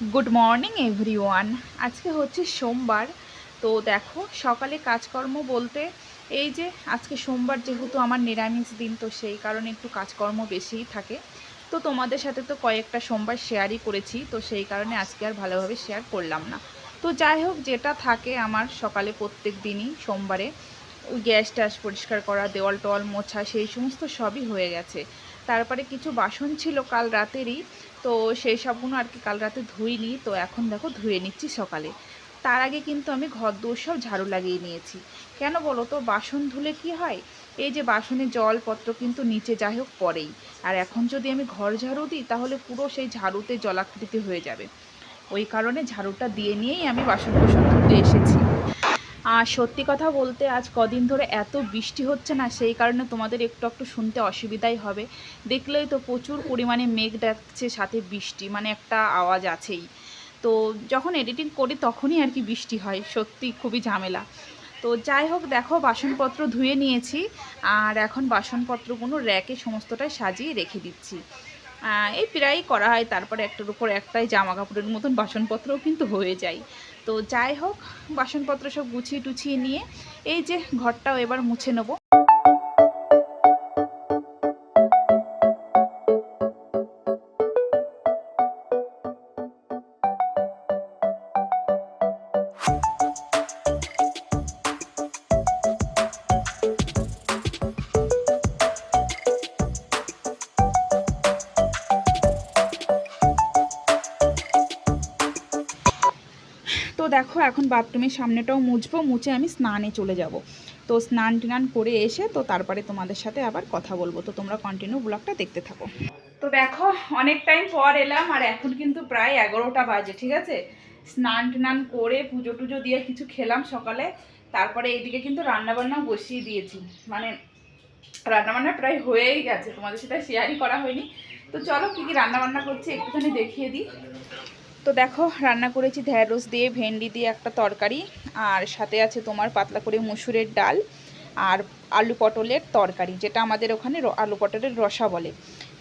Good morning everyone আজকে হচ্ছে সোমবার। তো দেখো, সকালে কাজকর্ম বলতে এই যে আজকে সোমবার যেহেতু আমার নিরামিষ দিন, তো সেই কারণে একটু কাজকর্ম বেশিই থাকে। তো তোমাদের সাথে তো কয়েকটা সোমবার শেয়ারই করেছি, তো সেই কারণে আজকে আর ভালোভাবে শেয়ার করলাম না। তো যাই হোক, যেটা থাকে আমার সকালে প্রত্যেক দিনই সোমবারে, ওই গ্যাস ট্যাস পরিষ্কার করা, দেওয়াল টোয়াল মোছা, সেই সমস্ত সবই হয়ে গেছে। তারপরে কিছু বাসন ছিল কাল রাতেরই তো সেই সবগুলো আর কি কাল রাতে ধুইনি, তো এখন দেখো ধুয়ে নিচ্ছি সকালে। তার আগে কিন্তু আমি ঘর দৌড় সব ঝাড়ু লাগিয়ে নিয়েছি। কেন বলো তো, বাসন ধুলে কি হয়? এই যে বাসনে জলপত্র কিন্তু নিচে যাই হোক পরেই আর এখন যদি আমি ঘর ঝাড়ু দিই, তাহলে পুরো সেই ঝাড়ুতে জলাকৃতি হয়ে যাবে। ওই কারণে ঝাড়ুটা দিয়ে নিয়েই আমি বাসন কোসন ধুতে এসেছি। আর সত্যি কথা বলতে আজ কদিন ধরে এত বৃষ্টি হচ্ছে না, সেই কারণে তোমাদের একটু একটু শুনতে অসুবিধাই হবে। দেখলেই তো প্রচুর পরিমাণে মেঘ ডাকছে, সাথে বৃষ্টি মানে একটা আওয়াজ আছেই। তো যখন এডিটিং করি তখনই আর কি বৃষ্টি হয়, সত্যি খুবই ঝামেলা। তো যাই হোক, দেখো বাসনপত্র ধুয়ে নিয়েছি, আর এখন বাসনপত্রগুলো র্যাকে সমস্তটাই সাজিয়ে রেখে দিচ্ছি। এই প্রায়ই করা হয়, তারপরে একটার উপর একটাই জামা কাপড়ের মতন বাসনপত্রও কিন্তু হয়ে যায়। তো যাই হোক বাসনপত্র সব গুছিয়ে টুছিয়ে নিয়ে এই যে ঘরটাও এবার মুছে নেব। দেখো, এখন বাথরুমের সামনেটাও মুছবো, মুছে আমি স্নানে চলে যাব। তো স্নান টান করে এসে তো তারপরে তোমাদের সাথে আবার কথা বলব। তো তোমরা কন্টিনিউ ব্লগটা দেখতে থাকো। তো দেখো, অনেক টাইম পর এলাম, আর এখন কিন্তু প্রায় এগারোটা বাজে, ঠিক আছে? স্নান টান করে পুজো টুজো দিয়ে কিছু খেলাম সকালে। তারপরে এইদিকে কিন্তু রান্নাবান্না বসিয়ে দিয়েছি। মানে রান্নাবান্না প্রায় হয়েই গেছে, তোমাদের সাথে শেয়ারই করা হয়নি। তো চলো কী কী রান্নাবান্না করছি একটুখানি দেখিয়ে দিই। তো দেখো, রান্না করেছি ঢ্যাঁড়স দিয়ে, ভেন্ডি দিয়ে একটা তরকারি, আর সাথে আছে তোমার পাতলা করে মুসুরের ডাল আর আলু পটলের তরকারি, যেটা আমাদের ওখানে আলু পটলের রসা বলে।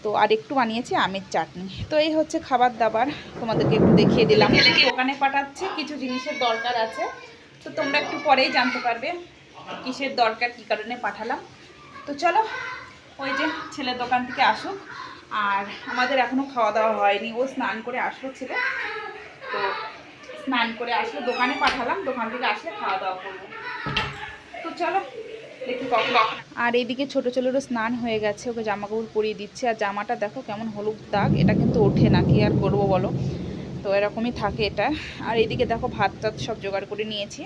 তো আর একটু বানিয়েছি আমের চাটনি। তো এই হচ্ছে খাবার দাবার, তোমাদেরকে একটু দেখিয়ে দিলাম। দোকানে পাঠাচ্ছে, কিছু জিনিসের দরকার আছে। তো তোমরা একটু পরেই জানতে পারবে কিসের দরকার, কী কারণে পাঠালাম। তো চলো, ওই যে ছেলের দোকান থেকে আসুক। আর আমাদের এখনও খাওয়া দাওয়া হয়নি। ও স্নান করে আসলো ছেলে। তো স্নান করে আসলে, দোকানে পাঠালাম, দোকান থেকে আসলে খাওয়া দাওয়া করব। তো চলো, দেখি আর এইদিকে ছোট ছোটোরও স্নান হয়ে গেছে, ওকে জামা কাপড় পরিয়ে দিচ্ছে। আর জামাটা দেখো কেমন হলুদ দাগ, এটা কিন্তু ওঠে না, কি আর করব বলো? তো এরকমই থাকে এটা। আর এইদিকে দেখো ভাত টাত সব জোগাড় করে নিয়েছি।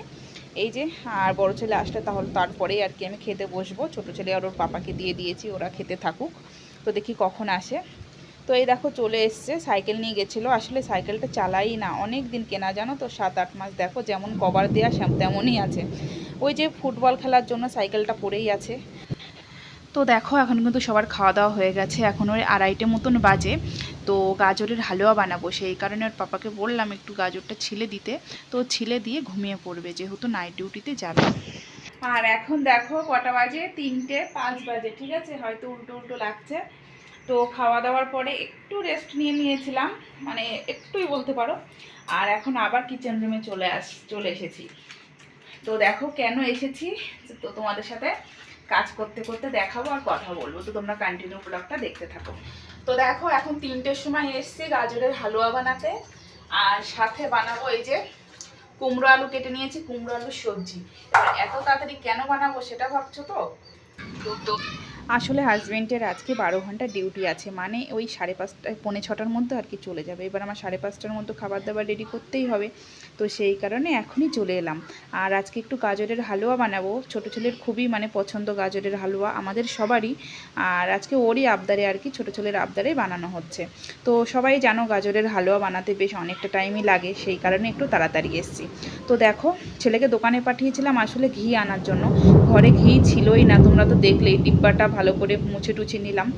এই যে, আর বড় ছেলে আসলে তাহলে তারপরেই আর কি আমি খেতে বসবো। ছোট ছেলে আর ওর পাপাকে দিয়ে দিয়েছি, ওরা খেতে থাকুক। তো দেখি কখন আসে। তো এই দেখো চলে এসছে, সাইকেল নিয়ে গেছিল। আসলে সাইকেলটা চালাই না, অনেক দিন কেনা, জানো তো? সাত, আট মাস, দেখো যেমন কভার দেওয়া তেমনই আছে। ওই যে ফুটবল খেলার জন্য সাইকেলটা পড়েই আছে। তো দেখো, এখন কিন্তু সবার খাওয়া দাওয়া হয়ে গেছে। এখন ওই আড়াইটে মতন বাজে। তো গাজরের হালুয়া বানাবো, সেই কারণে ওর পাপাকে বললাম একটু গাজরটা ছিলে দিতে। তো ছিলে দিয়ে ঘুমিয়ে পড়বে, যেহেতু নাইট ডিউটিতে যাবে। আর এখন দেখো কটা বাজে? তিনটে, পাঁচ বাজে, ঠিক আছে? হয়তো উল্টো উল্টো লাগছে। তো খাওয়া দাওয়ার পরে একটু রেস্ট নিয়ে নিয়েছিলাম। মানে একটুই বলতে পারো। আর এখন আবার কিচেন রুমে চলে আস, চলে এসেছি। তো দেখো কেন এসেছি? তো তোমাদের সাথে কাজ করতে করতে দেখাবো আর কথা বলব। তো তোমরা কন্টিনিউ ব্লগটা দেখতে থাকো। তো দেখো এখন তিনটের সময় এসছি গাজরের হালুয়া বানাতে। আর সাথে বানাবো এই যে কুমড়ো আলু কেটে নিয়েছি, কুমড়ো আলুর সবজি। এবার এত তাড়াতাড়ি কেন বানাবো সেটা ভাবছ তো? আসলে হাজবেন্ডের আজকে বারো ঘণ্টা ডিউটি আছে মানে ওই সাড়ে পাঁচটায়, পৌনে ছটার মধ্যে আর কি চলে যাবে। এবার আমার সাড়ে পাঁচটার মধ্যে খাবার দাবার রেডি করতেই হবে। তো সেই কারণে এখনই চলে এলাম। আর আজকে একটু গাজরের হালুয়া বানাবো। ছোটো ছেলের খুবই মানে পছন্দ গাজরের হালুয়া, আমাদের সবারই। আর আজকে ওরই আবদারে আর কি ছোটো ছেলের আবদারে বানানো হচ্ছে। তো সবাই জানো গাজরের হালুয়া বানাতে বেশ অনেকটা টাইমই লাগে, সেই কারণে একটু তাড়াতাড়ি এসেছি। তো দেখো, ছেলেকে দোকানে পাঠিয়েছিলাম আসলে ঘি আনার জন্য। ঘরে ঘি ছিলই না, তোমরা তো দেখলেই ডিব্বাটা ভালো করে মুছে টুছে নিলাম।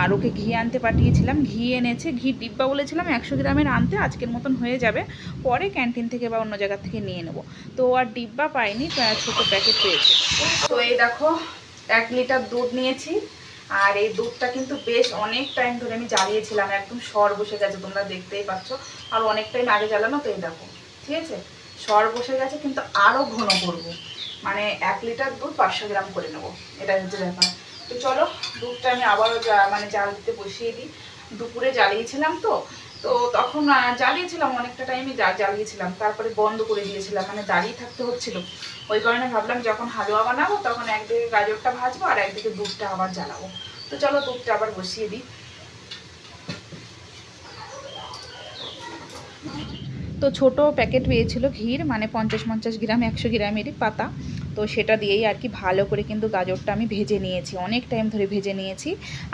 আর ওকে ঘি আনতে পাঠিয়েছিলাম, ঘি এনেছে, ঘি ডিব্বা বলেছিলাম একশো গ্রামের আনতে, আজকের মতন হয়ে যাবে, পরে ক্যান্টিন থেকে বা অন্য জায়গা থেকে নিয়ে নেব। তো আর ডিব্বা পাইনি ছোটো প্যাকেট পেয়েছে তো এই দেখো, এক লিটার দুধ নিয়েছি, আর এই দুধটা কিন্তু বেশ অনেক টাইম ধরে আমি জ্বালিয়েছিলাম, একদম সর বসে গেছে, তোমরা দেখতেই পাচ্ছ। আর অনেক টাইম আগে জ্বালানো, তো এই দেখো, ঠিক আছে? সর বসে গেছে, কিন্তু আরও ঘন করব। মানে এক লিটার দুধ পাঁচশো গ্রাম করে নেব। এটাই হচ্ছে ব্যাপার। তো চলো, দুধটা আমি আবারও মানে জাল দিতে বসিয়ে দিই। দুপুরে জ্বালিয়েছিলাম তো তো তখন জ্বালিয়েছিলাম অনেকটা টাইমে জ্বালিয়েছিলাম। তারপরে বন্ধ করে দিয়েছিলাম মানে দাঁড়িয়ে থাকতে হচ্ছিল। ওই কারণে ভাবলাম যখন হালুয়া বানাবো তখন একদিকে গাজরটা ভাজবো আর একদিকে দুধটা আবার জ্বালাবো। তো চলো দুধটা আবার বসিয়ে দিই। তো ছোট প্যাকেট পেয়েছিল ঘির মানে পঞ্চাশ পঞ্চাশ গ্রাম একশো গ্রামেরই পাতা। তো সেটা দিয়েই আর কি ভালো করে কিন্তু গাজরটা আমি ভেজে নিয়েছি। অনেক টাইম ধরে ভেজে নিয়েছি।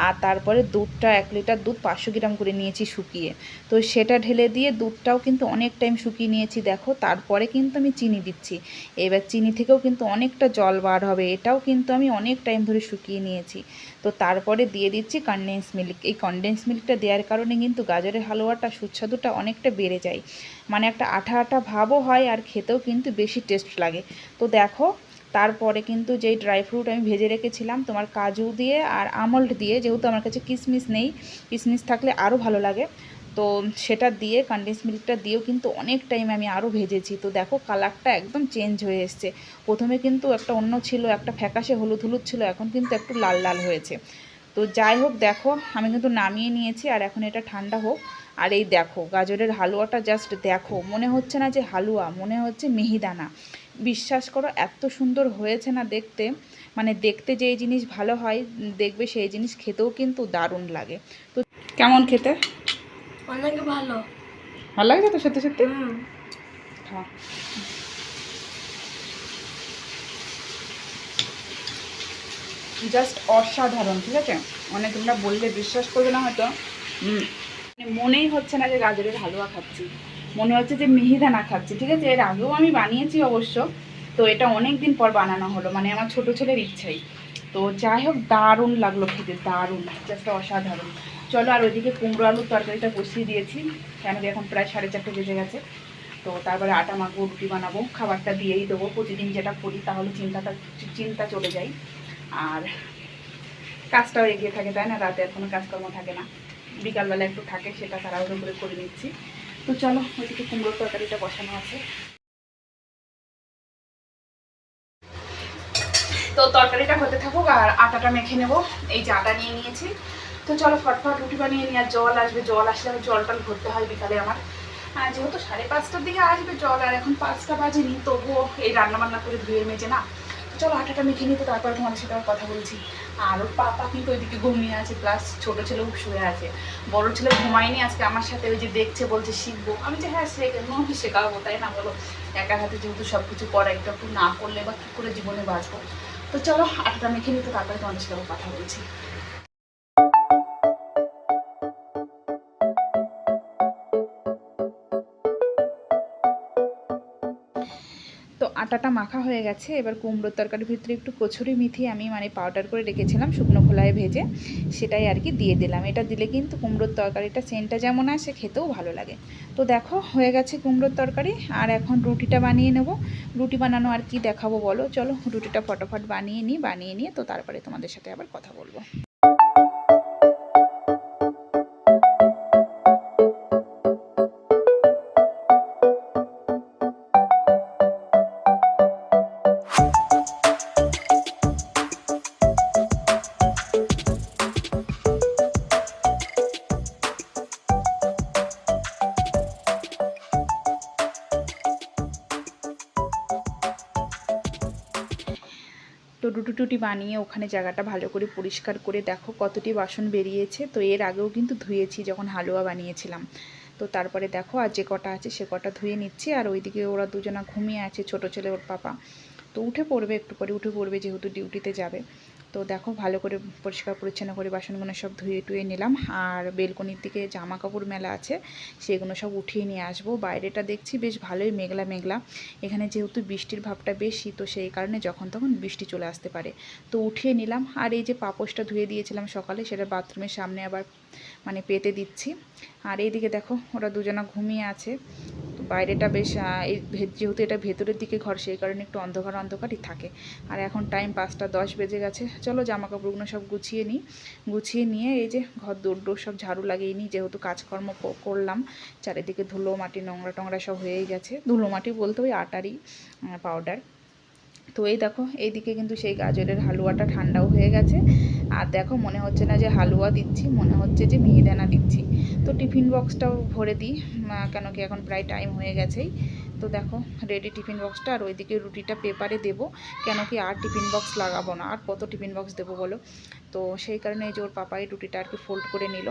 আর তারপরে দুধটা এক লিটার দুধ পাঁচশো গ্রাম করে নিয়েছি শুকিয়ে। তো সেটা ঢেলে দিয়ে দুধটাও কিন্তু অনেক টাইম শুকিয়ে নিয়েছি, দেখো। তারপরে কিন্তু আমি চিনি দিচ্ছি। এবার চিনি থেকেও কিন্তু অনেকটা জল বার হবে। এটাও কিন্তু আমি অনেক টাইম ধরে শুকিয়ে নিয়েছি। তো তারপরে দিয়ে দিচ্ছি কনডেন্স মিল্ক এই কনডেন্স মিল্কটা দেওয়ার কারণে কিন্তু গাজরের হালুয়াটা, সুস্বাদুটা অনেকটা বেড়ে যায়। মানে একটা আঠা আঠা ভাবও হয় আর খেতেও কিন্তু বেশি টেস্ট লাগে। তো দেখো তারপরে কিন্তু যেই ড্রাই ফ্রুট আমি ভেজে রেখেছিলাম, তোমার কাজু দিয়ে আর আমল্ড দিয়ে, যেহেতু আমার কাছে কিশমিশ নেই কিশমিশ থাকলে আরও ভালো লাগে। তো সেটা দিয়ে কনডেন্স মিল্কটা দিয়েও কিন্তু অনেক টাইম আমি আরও ভেজেছি। তো দেখো কালারটা একদম চেঞ্জ হয়ে এসছে। প্রথমে কিন্তু একটা অন্য ছিল, একটা ফ্যাকাশে হলুদ হলুদ ছিল, এখন কিন্তু একটু লাল লাল হয়েছে। তো যাই হোক, দেখো, আমি কিন্তু নামিয়ে নিয়েছি আর এখন এটা ঠান্ডা হোক। আর এই দেখো, গাজরের হালুয়াটা জাস্ট দেখো, মনে হচ্ছে না যে হালুয়া, মনে হচ্ছে মিহিদানা। বিশ্বাস করো এত সুন্দর হয়েছে না দেখতে। মানে দেখতে যেই জিনিস ভালো হয় দেখবে সেই জিনিস খেতেও কিন্তু দারুণ লাগে। তো কেমন খেতে? অনেক ভালো। ভালো লাগে তো সত্যি সত্যি? হুম। হ্যাঁ। জাস্ট অসাধারণ ঠিক আছে? মানে তোমরা বললে বিশ্বাস করবে না হয়তো। মানে মনেই হচ্ছে না যে গাজরের হালুয়া খাচ্ছি। মনে হচ্ছে যে মিহিদানা খাচ্ছি, ঠিক আছে? এর আগেও আমি বানিয়েছি অবশ্য। তো এটা অনেক দিন পর বানানো হলো মানে আমার ছোট ছেলের ইচ্ছাই। তো যাই হোক, দারুণ লাগল খেতে, দারুণ জাস্ট অসাধারণ। চলো আর ওইদিকে কুমড়ো আলুর তরকারিটা বসিয়ে দিয়েছি, কেন কি এখন প্রায় সাড়ে চারটে বেজে গেছে। তো তারপরে আটা মাখবো রুটি বানাবো, খাবারটা দিয়েই দেবো, প্রতিদিন যেটা করি তাহলে চিন্তাটা, চিন্তা চলে যায়। আর কাজটাও এগিয়ে থাকে, তাই না? রাতে আর কোনো কাজকর্ম থাকে না। বিকালবেলা একটু থাকে, সেটা তাড়াহুড়ো করে করে নিচ্ছি। তো চলো ওইদিকে কুমড়োর তরকারিটা বসানো আছে। তো তরকারিটা হতে থাকুক আর আটাটা মেখে নেব। এই যে আটা নিয়ে নিয়েছি। তো চলো ফটফট রুটি বানিয়ে নিয়ে জল আসবে, জল আসলে আমি টল ভরতে হয় বিকালে আমার। যেহেতু সাড়ে পাঁচটার দিকে আসবে জল, আর এখন পাঁচটা বাজেনি, তবুও এই রান্না বান্না করে ধুয়ে মেজে না। চলো আটাটা মেখে নিতে, তারপর তোমাদের সাথে আবার কথা বলছি। আর পাপা কিন্তু ওইদিকে ঘুমিয়ে আছে প্লাস ছোট ছেলেও শুয়ে আছে। বড় ছেলে ঘুমায়নি, আজকে আমার সাথে ওই যে দেখছে, বলছে শিখব। আমি যে হ্যাঁ শেখ আমি শেখাবো, তাই না? বলো একা হাতে যেহেতু সব কিছু করা একটু একটু না করলে বা কী করে জীবনে বাঁচবো? তো চলো, আটাটা মেখে নিতে, তারপরে তোমাদের সাথে কথা বলছি। আটাটা মাখা হয়ে গেছে। এবার কুমড়োর তরকারির ভিতরে একটু কচুরি মিথি আমি মানে পাউডার করে রেখেছিলাম, শুকনো খোলায় ভেজে সেটাই আর কি দিয়ে দিলাম। এটা দিলে কিন্তু কুমড়োর তরকারিটা সেন্টটা যেমন আসে খেতেও ভালো লাগে। তো দেখো, হয়ে গেছে কুমড়োর তরকারি। আর এখন রুটিটা বানিয়ে নেব। রুটি বানানো আর কি দেখাবো বলো? চলো, রুটিটা ফটাফট বানিয়ে নিই, বানিয়ে নিয়ে তো তারপরে তোমাদের সাথে আবার কথা বলব। রুটি টুটি বানিয়ে ওখানে জায়গাটা ভালো করে পরিষ্কার করে দেখো কতটি বাসন বেরিয়েছে। তো এর আগেও কিন্তু ধুয়েছি যখন হালুয়া বানিয়েছিলাম। তো তারপরে দেখো আর যে কটা আছে সে কটা ধুয়ে নিচ্ছি আর ওইদিকে ওরা দুজনা ঘুমিয়ে আছে, ছোট ছেলে ওর পাপা। তো উঠে পড়বে, একটু পরে উঠে পড়বে যেহেতু ডিউটিতে যাবে। তো দেখো ভালো করে পরিষ্কার পরিচ্ছন্ন করে বাসনগুলো সব ধুয়ে টুয়ে নিলাম। আর বেলকনির দিকে জামা কাপড় মেলা আছে, সেগুলো সব উঠিয়ে নিয়ে আসব। বাইরেটা দেখছি বেশ ভালোই মেঘলা মেঘলা। এখানে যেহেতু বৃষ্টির ভাবটা বেশি, তো সেই কারণে যখন তখন বৃষ্টি চলে আসতে পারে। তো উঠিয়ে নিলাম। আর এই যে পাপোশটা ধুয়ে দিয়েছিলাম সকালে, সেটা বাথরুমের সামনে আবার মানে পেতে দিচ্ছি। আর এইদিকে দেখো, ওরা দুজনা ঘুমিয়ে আছে। বাইরেটা বেশ যেহেতু এটা ভেতরের দিকে ঘর, সেই কারণে একটু অন্ধকার অন্ধকারই থাকে। আর এখন টাইম পাঁচটা দশ বেজে গেছে। চলো জামা কাপড়গুলো সব গুছিয়ে নিই। গুছিয়ে নিয়ে এই যে ঘর দৌড় দৌড় সব ঝাড়ু লাগিয়ে নিই। যেহেতু কাজকর্ম করলাম, চারিদিকে ধুলো, মাটি নোংরা টোংরা সব হয়েই গেছে। ধুলো, মাটি বলতে ওই আটারই পাউডার তো এই দেখো, এইদিকে কিন্তু সেই গাজরের হালুয়াটা ঠান্ডাও হয়ে গেছে। আর দেখো, মনে হচ্ছে না যে হালুয়া দিচ্ছি, মনে হচ্ছে যে মিহিদানা দিচ্ছি। তো টিফিন বক্সটাও ভরে দিই কেন কি এখন প্রায় টাইম হয়ে গেছেই। তো দেখো রেডি টিফিন বক্সটা, আর ওইদিকে রুটিটা পেপারে দেবো। কেন কি আর টিফিন বক্স লাগাবো না, আর কত টিফিন বক্স দেবো বলো? তো সেই কারণে এই যে ওর পাপাই রুটিটা আর কি ফোল্ড করে নিল।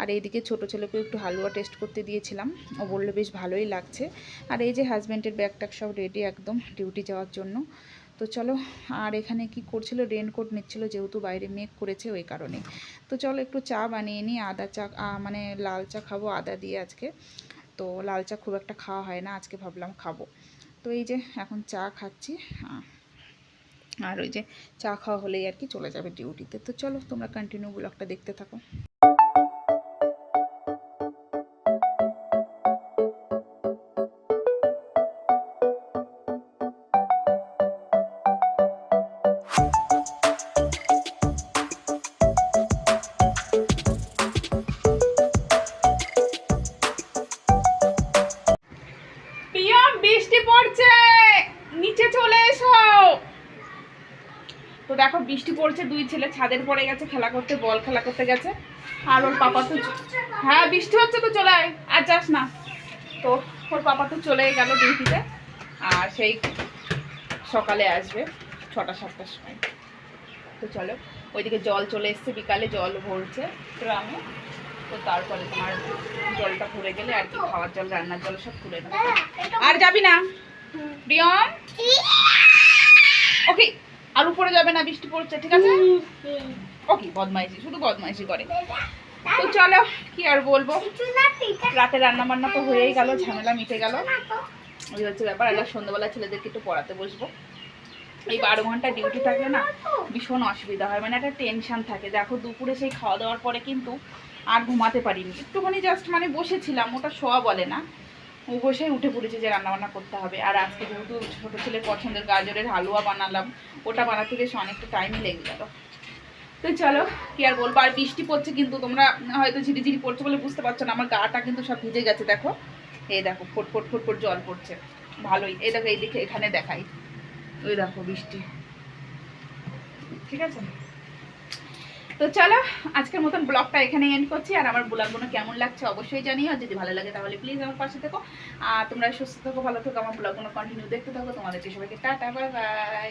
আর এইদিকে ছোটো ছেলেকে একটু হালুয়া টেস্ট করতে দিয়েছিলাম। ও বলল, বেশ ভালোই লাগছে। আর এই যে হাজব্যান্ডের ব্যাগ ট্যাগ সব রেডি একদম ডিউটি যাওয়ার জন্য। তো চলো, আর এখানে কি করছিল? রেনকোট নিচ্ছিল, যেহেতু বাইরে মেঘ করেছে ওই কারণে। তো চলো একটু চা বানিয়ে নিই, আদা চা মানে লাল চা খাব আদা দিয়ে আজকে। তো লাল চা খুব একটা খাওয়া হয় না, আজকে ভাবলাম খাব। তো এই যে এখন চা খাচ্ছি আর ওই যে চা খাওয়া হলেই আর কি চলে যাবে ডিউটিতে তো। চলো, তোমরা কন্টিনিউ ব্লগটা দেখতে থাকো। তো দেখো বৃষ্টি পড়ছে দুই ছেলে ছাদের পরে গেছে খেলা করতে বল খেলা করতে গেছে। আর ওর পাপা তো হ্যাঁ বৃষ্টি হচ্ছে তো চলে আয় আর যাস না। তো ওর পাপা তো চলে গেল ডিউটিতে আর সেই সকালে আসবে ছটা সাতটার সময়। তো চলো ওইদিকে জল চলে এসছে বিকালে জল ভরছে গ্রামে। তো তারপরে তোমার জলটা ভরে গেলে আর কি খাওয়ার জল রান্নার জল সব তুলে নেবে। আর যাবি না? প্রিয়ম ওকে আর উপরে যাবে না, বৃষ্টি পড়ছে, ঠিক আছে? ওকে, বদমাইশি, শুধু বদমাইশি করে। তো চলো, কি আর বলব? রাতে রান্না বান্না তো হয়েই গেল, ঝামেলা মিটে গেল। ওই হচ্ছে ব্যাপার এবার সন্ধ্যাবেলা ছেলেদেরকে একটু পড়াতে বসবো। এই বারো ঘণ্টা ডিউটি থাকলে না, ভীষণ অসুবিধা হয় মানে একটা টেনশন থাকে। দেখো, দুপুরে সেই খাওয়া দাওয়ার পরে কিন্তু আর ঘুমাতে পারিনি। একটুখানি জাস্ট মানে বসেছিলাম, ওটা শোয়া বলে না। বসে উঠে পড়েছে যে রান্না বান্না করতে হবে। আর আজকে যেহেতু ছোটো ছেলের পছন্দের গাজরের হালুয়া বানালাম, ওটা বানাতে বেশ অনেকটা টাইমই লেগে গেল। তো চলো, কি আর বলব? আর বৃষ্টি পড়ছে কিন্তু, তোমরা হয়তো ঝিরিঝিরি পড়ছে বলে বুঝতে পারছ না, আমার গাটা কিন্তু সব ভিজে গেছে, দেখো। এই দেখো, ফোট ফোট ফোট ফোট জল পড়ছে। ভালোই। এই দেখো এই এইদিকে এখানে দেখাই। ওই দেখো বৃষ্টি। ঠিক আছে? তো চলো, আজকের মতন ব্লগটা এখানে এন্ড করছি। আর আমার ব্লগগুলো কেমন লাগছে অবশ্যই জানিও। আর যদি ভালো লাগে তাহলে প্লিজ আমার পাশে থেকো। আর তোমরা সুস্থ থাকো, ভালো থাকো, আমার ব্লগগুলো কন্টিনিউ দেখতে থাকো। তোমাদেরকে সবাইকে টাটা বাই বাই